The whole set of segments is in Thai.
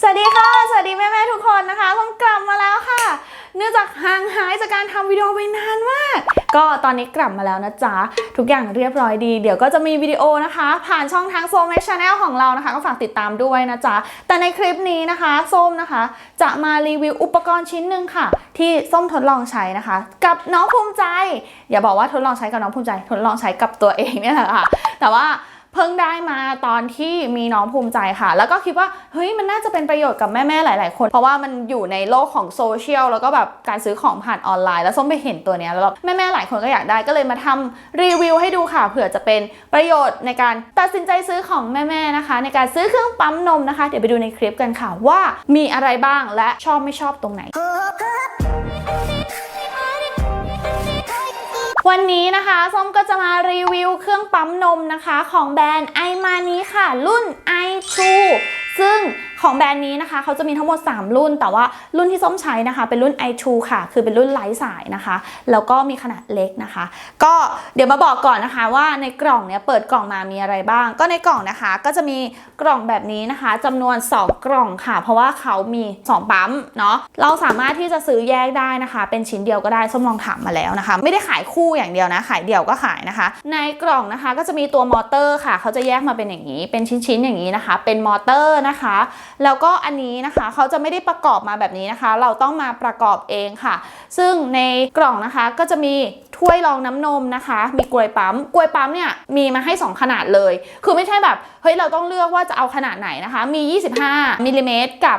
สวัสดีค่ะ สวัสดีแม่ๆทุกคนนะคะต้องกลับมาแล้วค่ะ เนื่องจากห่างหายจากการทำวิดีโอไปนานมาก ก็ตอนนี้กลับมาแล้วนะจ๊ะ ทุกอย่างเรียบร้อยดี เดี๋ยวก็จะมีวิดีโอนะคะ ผ่านช่องทางโซมแม็กชาแนลของเรานะคะ ก็ฝากติดตามด้วยนะจ๊ะ แต่ในคลิปนี้นะคะส้มนะคะ จะมารีวิวอุปกรณ์ชิ้นหนึ่งค่ะ ที่ส้มทดลองใช้นะคะ กับน้องภูมิใจ อย่าบอกว่าทดลองใช้กับน้องภูมิใจ ทดลองใช้กับตัวเองเนี่ยแหละค่ะ แต่ว่า พิ่งได้มาตอนที่มีน้องภูมิใจค่ะ แล้วก็คิดว่าเฮ้ยมันน่าจะเป็นประโยชน์กับแม่ๆหลาย ๆ คน เพราะว่ามันอยู่ในโลกของโซเชียลแล้วก็แบบการซื้อของผ่านออนไลน์ แล้วส้มไปเห็นตัวเนี้ยแล้วแบบแม่ๆหลายคนก็อยากได้ก็เลยมาทำรีวิวให้ดูค่ะเผื่อจะเป็นประโยชน์ในการตัดสินใจซื้อของแม่ๆนะคะ ในการซื้อเครื่องปั๊มนมนะคะ เดี๋ยวไปดูในคลิปกันค่ะว่ามีอะไรบ้างและชอบไม่ชอบตรงไหน วันนี้นะคะส้มก็จะมารีวิวเครื่องปั๊มนมนะคะ ของแบรนด์ไอมานี้ค่ะ รุ่น i2 ซึ่ง ของแบรนด์นี้นะคะเขาจะมีทั้งหมด 3 รุ่น แต่ว่ารุ่นที่ส้มใช้นะคะ เป็นรุ่น i2 ค่ะ คือเป็นรุ่นไร้สายนะคะ แล้วก็มีขนาดเล็กนะคะ ก็เดี๋ยวมาบอกก่อนนะคะว่าในกล่องเนี้ยเปิดกล่องมามีอะไรบ้าง ก็ในกล่องนะคะ ก็จะมีกล่องแบบนี้นะคะจำนวน 2 กล่องค่ะ เพราะว่าเขามี 2 ปั๊มเนาะเราสามารถที่จะซื้อแยกได้นะคะ เป็นชิ้นเดียวก็ได้ส้มลองถามมาแล้วนะคะ ไม่ได้ขายคู่อย่างเดียวนะขายเดี่ยวก็ขายนะคะ ในกล่องนะคะก็จะมีตัวมอเตอร์ค่ะเขาจะแยกมาเป็นอย่างนี้ เป็นชิ้นๆอย่างนี้นะคะ เป็นมอเตอร์นะคะแล้วก็อันนี้นะคะเขาจะไม่ได้ประกอบมาแบบนี้นะคะ เราต้องมาประกอบเองค่ะ ซึ่งในกล่องนะคะก็จะมีถ้วยรองน้ำนมนะคะ มีกลวยปั๊มกลวยปั๊มเนี่ยมีมาให้ 2 ขนาดเลย คือไม่ใช่แบบเฮ้ยเราต้องเลือกว่าจะเอาขนาดไหนนะคะ มี 25มิลลิเมตรกับ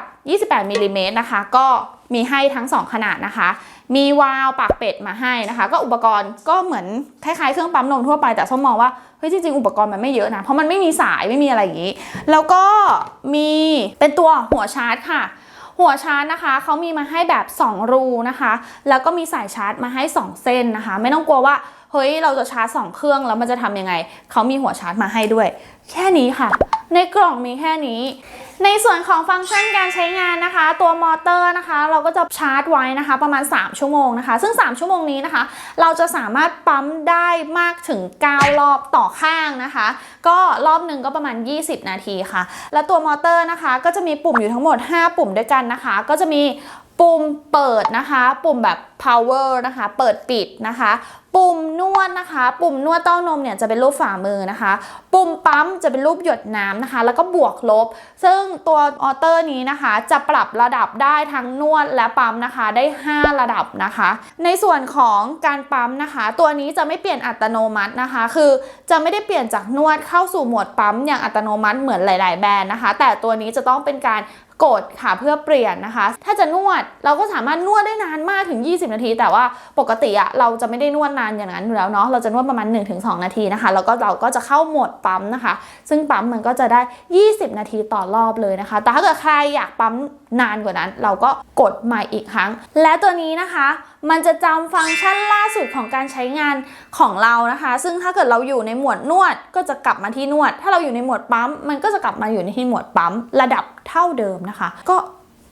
28มิลลิเมตรนะคะ ก็มีให้ทั้ง 2 ขนาดนะคะ มีวาล์วปากเป็ดมาให้นะคะ ก็อุปกรณ์ก็เหมือนคล้ายๆเครื่องปั๊มนมทั่วไปแต่ส้มมองว่าเฮ้ยจริงๆอุปกรณ์มันไม่เยอะนะ เพราะมันไม่มีสายไม่มีอะไรอย่างนี้ แล้วก็มีเป็นตัวหัวชาร์จค่ะ หัวชาร์จนะคะเขามีมาให้แบบ 2 รูนะคะ แล้วก็มีสายชาร์จมาให้ 2 เส้นนะคะ ไม่ต้องกลัวว่าเฮ้ยเราจะชาร์จ 2 เครื่องแล้วมันจะทำยังไงเขามีหัวชาร์จมาให้ด้วย แค่นี้ค่ะ ในกล่องมีแค่นี้ ในส่วนของฟังก์ชันการใช้งานนะคะ ตัวมอเตอร์นะคะ เราก็จะชาร์จไว้นะคะ ประมาณ 3 ชั่วโมงนะคะ ซึ่ง 3 ชั่วโมงนี้นะคะ เราจะสามารถปั๊มได้มากถึง 9 รอบต่อข้างนะคะ ก็รอบหนึ่งก็ประมาณ 20 นาทีค่ะ และตัวมอเตอร์นะคะก็จะมีปุ่มอยู่ทั้งหมด 5 ปุ่มด้วยกันนะคะ ก็จะมีปุ่มเปิดนะคะ ปุ่มแบบ power นะคะ เปิดปิดนะคะ ปุ่มนวดนะคะ ปุ่มนวดเต้านมเนี่ยจะเป็นรูปฝ่ามือนะคะ ปุ่มปั๊มจะเป็นรูปหยดน้ำนะคะ แล้วก็บวกลบ ซึ่งตัวออเตอร์นี้นะคะ จะปรับระดับได้ทั้งนวดและปั๊มนะคะ ได้ 5 ระดับนะคะ ในส่วนของการปั๊มนะคะ ตัวนี้จะไม่เปลี่ยนอัตโนมัตินะคะ คือจะไม่ได้เปลี่ยนจากนวดเข้าสู่โหมดปั๊มอย่างอัตโนมัติเหมือนหลาย ๆ แบรนด์นะคะ แต่ตัวนี้จะต้องเป็นการกดค่ะเพื่อเปลี่ยนนะคะ ถ้าจะนวดเราก็สามารถนวดได้นานมากถึง20นาที แต่ว่าปกติอะเราจะไม่ได้นวดนานอย่างนั้นอยู่แล้วเนาะเราจะนวดประมาณ 1-2 นาทีนะคะแล้วก็เราก็จะเข้าโหมดปั๊มนะคะ ซึ่งปั๊มมันก็จะได้ 20 นาทีต่อรอบเลยนะคะ แต่ถ้าเกิดใครอยากปั๊มนานกว่านั้น เราก็กดใหม่อีกครั้ง และตัวนี้นะคะ มันจะจำฟังก์ชันล่าสุดของการใช้งานของเรานะคะ ซึ่งถ้าเกิดเราอยู่ในหมวดนวดก็จะกลับมาที่นวด ถ้าเราอยู่ในหมวดปั๊มมันก็จะกลับมาอยู่ในที่หมวดปั๊มระดับเท่าเดิมนะคะ ก็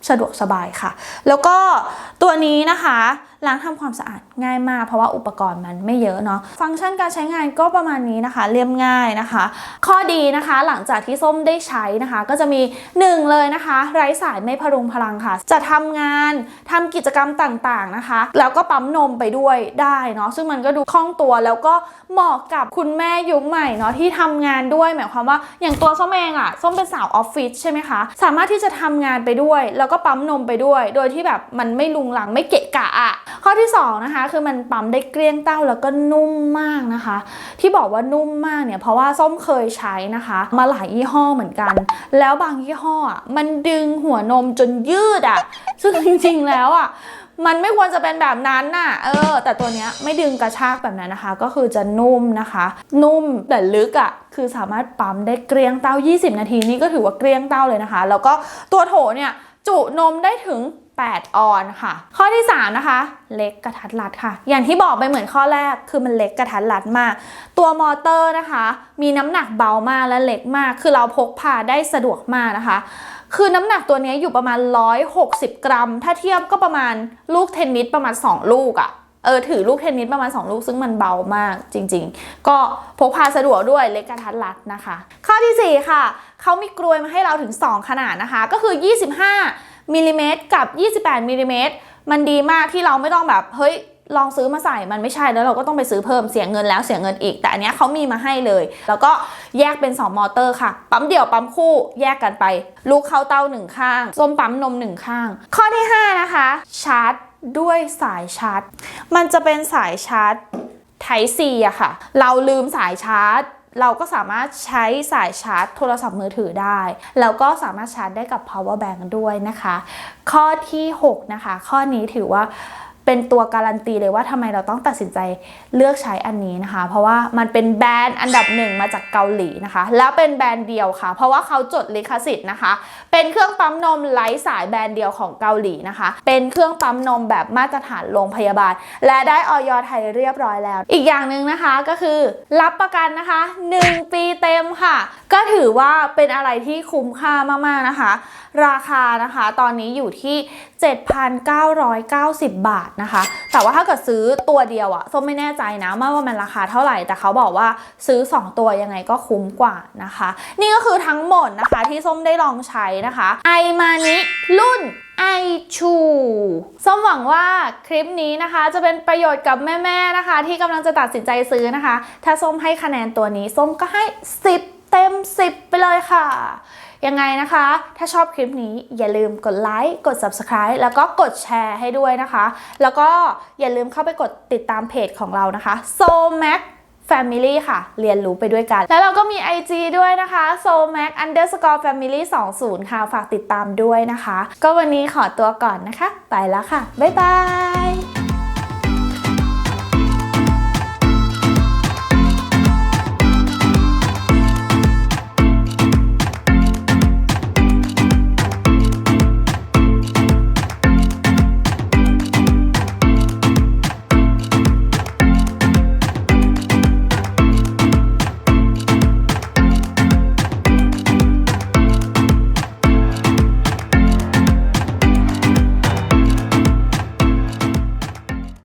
สะดวกสบายค่ะ แล้วก็ตัวนี้นะคะล้างทำความสะอาดง่ายมาก เพราะว่าอุปกรณ์มันไม่เยอะเนาะฟังก์ชันการใช้งานก็ประมาณนี้นะคะ เรียบง่ายนะคะ ข้อดีนะคะหลังจากที่ส้มได้ใช้นะคะ ก็จะมีหนึ่งเลยนะคะ ไร้สายไม่พรุงพลังค่ะ จะทำงานทำกิจกรรมต่างๆนะคะ แล้วก็ปั๊มนมไปด้วยได้เนาะซึ่งมันก็ดูคล่องตัวแล้วก็เหมาะกับคุณแม่ยุคใหม่เนาะที่ทำงานด้วยหมายความว่าอย่างตัวส้มเองอะส้มเป็นสาวออฟฟิศใช่ไหมคะสามารถที่จะทำงานไปด้วย แล้วก็ปั๊มนมไปด้วย โดยที่แบบมันไม่ลุงหลังไม่เกะกะอะข้อที่สองนะคะคือมันปั๊มได้เกลี้ยงเต้าแล้วก็นุ่มมากนะคะ ที่บอกว่านุ่มมากเนี่ยเพราะว่าส้มเคยใช้นะคะ มาหลายยี่ห้อเหมือนกัน แล้วบางยี่ห้อมันดึงหัวนมจนยืดอะซึ่งจริงๆแล้วอะมันไม่ควรจะเป็นแบบนั้นน่ะ เออ แต่ตัวเนี้ยไม่ดึงกระชากแบบนั้นนะคะ ก็คือจะนุ่มนะคะ นุ่มแต่ลึกอะ คือสามารถปั๊มได้เกลี้ยงเต้า 20 นาทีนี่ก็ถือว่าเกลี้ยงเต้าเลยนะคะ แล้วก็ตัวโถเนี่ย จุนมได้ถึง 8 ออนค่ะ ข้อที่ 3 นะคะ เล็กกระทัดรัดค่ะ อย่างที่บอกไปเหมือนข้อแรกคือมันเล็กกระทัดรัดมาก ตัวมอเตอร์นะคะ มีน้ำหนักเบามากและเล็กมาก คือเราพกพาได้สะดวกมากนะคะ คือน้ำหนักตัวนี้อยู่ประมาณ 160 กรัม ถ้าเทียบก็ประมาณลูกเทนนิสประมาณ 2 ลูกอะ่ะ เออถือลูกเทนนิสประมาณ 2 ลูกซึ่งมันเบามากจริง ๆ ก็พกพาสะดวกด้วยเล็กกระทัดรัดนะคะ ข้อทีสี่4 ค่ะ เขามีกลวยมาให้เราถึง 2 ขนาดนะคะ ก็คือ 25มิลลิเมตรกับ 28มิลลิเมตรมันดีมากที่เราไม่ต้องแบบ เฮ้ย ลองซื้อมาใส่มันไม่ใช่แล้วเราก็ต้องไปซื้อเพิ่มเสียเงินแล้วเสียเงินอีก แต่อันนี้เขามีมาให้เลย แล้วก็แยกเป็น 2 มอเตอร์ค่ะ ปั๊มเดี่ยวปั๊มคู่แยกกันไป ลูกเข้าเต้าหนึ่งข้างส้มปั๊มนมหนึ่งข้าง ข้อที่ 5 นะคะชาร์จ ด้วยสายชาร์จ มันจะเป็นสายชาร์จ Type C อะค่ะ เราลืมสายชาร์จ เราก็สามารถใช้สายชาร์จ โทรศัพท์มือถือได้ แล้วก็สามารถชาร์จได้กับ power bank ด้วยนะคะ ข้อที่ 6 นะคะ ข้อนี้ถือว่า เป็นตัวการันตีเลยว่าทำไมเราต้องตัดสินใจเลือกใช้อันนี้นะคะ เพราะว่ามันเป็นแบรนด์อันดับหนึ่งมาจากเกาหลีนะคะ แล้วเป็นแบรนด์เดียวค่ะ เพราะว่าเขาจดลิขสิทธิ์นะคะ เป็นเครื่องปั๊มนมไร้สายแบรนด์เดียวของเกาหลีนะคะ เป็นเครื่องปั๊มนมแบบมาตรฐานโรงพยาบาล และได้ออยไทยเรียบร้อยแล้ว อีกอย่างหนึ่งนะคะก็คือรับประกันนะคะ 1 ปีเต็มค่ะ ก็ถือว่าเป็นอะไรที่คุ้มค่ามากๆนะคะ ราคานะคะ ตอนนี้อยู่ที่ 7,990 บาทนะคะ แต่ว่าถ้าเกิดซื้อตัวเดียวอะส้มไม่แน่ใจนะว่ามันราคาเท่าไหร่ แต่เขาบอกว่าซื้อ 2 ตัวยังไงก็คุ้มกว่านะคะ นี่ก็คือทั้งหมดนะคะที่ส้มได้ลองใช้นะคะไอมานิรุ่นไอชูส้มหวังว่าคลิปนี้นะคะ จะเป็นประโยชน์กับแม่ๆนะคะ ที่กำลังจะตัดสินใจซื้อนะคะ ถ้าส้มให้คะแนนตัวนี้ ส้มก็ให้ 10 เต็ม 10 ไปเลยค่ะ ยังไงนะคะ ถ้าชอบคลิปนี้อย่าลืมกดไลค์ กด Subscribe แล้วก็กดแชร์ให้ด้วยนะคะ แล้วก็อย่าลืมเข้าไปกดติดตามเพจของเรานะคะ So Mac Family ค่ะ เรียนรู้ไปด้วยกัน แล้วเราก็มี IG ด้วยนะคะ So Mac underscore family 20 ค่ะ ฝากติดตามด้วยนะคะ ก็วันนี้ขอตัวก่อนนะคะ ไปแล้วค่ะ บ๊ายบาย